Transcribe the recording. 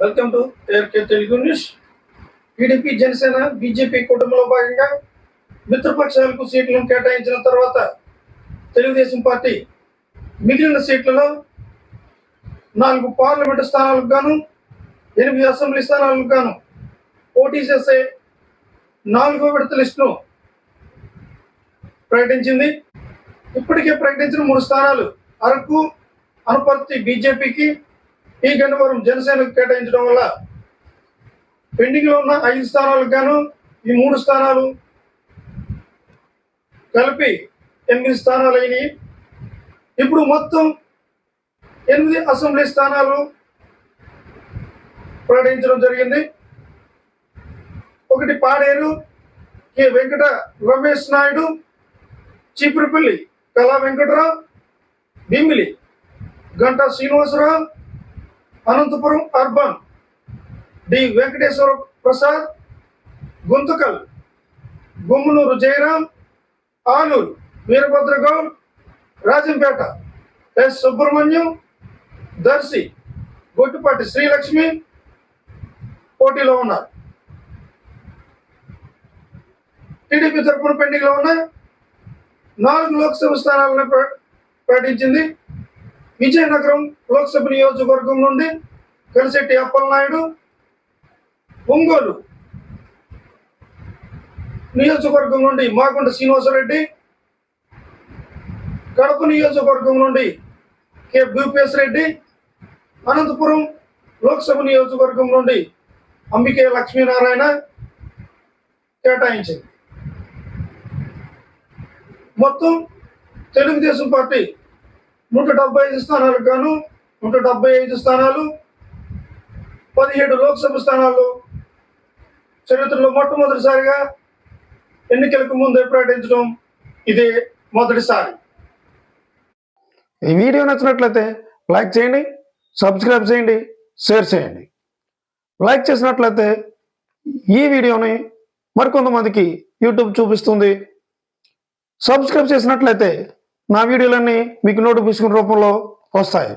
Welcome to ARK Telugu news TDP Janasena BJP కుటుంబంలో భాగంగా మిత్రపక్షాలకు సీట్లను కేటాయించిన తర్వాత తెలుగుదేశం పార్టీ మిగిలిన సీట్లలో నాలుగు పార్లమెంటు స్థానాలకు గాను ఎనిమిది అసెంబ్లీ స్థానాలకు గాను పోటీ చేసే నాలుగో విడత లిస్టును ప్రకటించింది. ఇప్పటికే ప్రకటించిన మూడు స్థానాలు అరకు అనుపర్తి బీజేపీకి ఈ గన్నవరం జనసేనకు కేటాయించడం వల్ల పెండింగ్లో ఉన్న ఐదు స్థానాలకు గాను ఈ మూడు స్థానాలు కలిపి ఎనిమిది స్థానాలు అయినాయి. ఇప్పుడు మొత్తం ఎనిమిది అసెంబ్లీ స్థానాలు ప్రకటించడం జరిగింది. ఒకటి Paderu K Venkata Ramesh Naidu Cheepurupalli Kala Venkatarao Bheemili Ganta Srinivasarao Anantapur urban. D. Venkateswara Prasad Guntakal Gummanur Jayaram Alur Veerabhadragoud Rajampet S. Subrahmanyam Darsi Guttupati Srilakshmi పోటీలో ఉన్నారు. టీడీపీ తరఫున పెండింగ్లో ఉన్న నాలుగు లోక్సభ స్థానాలను ప్ర- ప్రకటించింది విజయనగరం లోక్సభ నియోజకవర్గం నుండి కలిశెట్టి అప్పలనాయుడు ఒంగోలు నియోజకవర్గం నుండి మాగుంట శ్రీనివాసరెడ్డి కడప నియోజకవర్గం నుండి కె. భూపేశ్ రెడ్డి అనంతపురం లోక్సభ నియోజకవర్గం నుండి అంబికే లక్ష్మీనారాయణ కేటాయించింది. మొత్తం తెలుగుదేశం పార్టీ నూట డెబ్బై ఐదు స్థానాలకు గాను నూట డెబ్బై ఐదు స్థానాలు పదిహేడు లోక్సభ స్థానాలు చరిత్రలో మొట్టమొదటిసారిగా ఎన్నికలకు ముందే ప్రకటించడం ఇదే మొదటిసారి. ఈ వీడియో నచ్చినట్లయితే లైక్ చేయండి సబ్స్క్రైబ్ చేయండి షేర్ చేయండి. లైక్ చేసినట్లయితే ఈ వీడియోని మరికొంతమందికి యూట్యూబ్ చూపిస్తుంది. సబ్స్క్రైబ్ చేసినట్లయితే నా వీడియోలన్నీ మీకు నోటిఫికేషన్ రూపంలో వస్తాయి.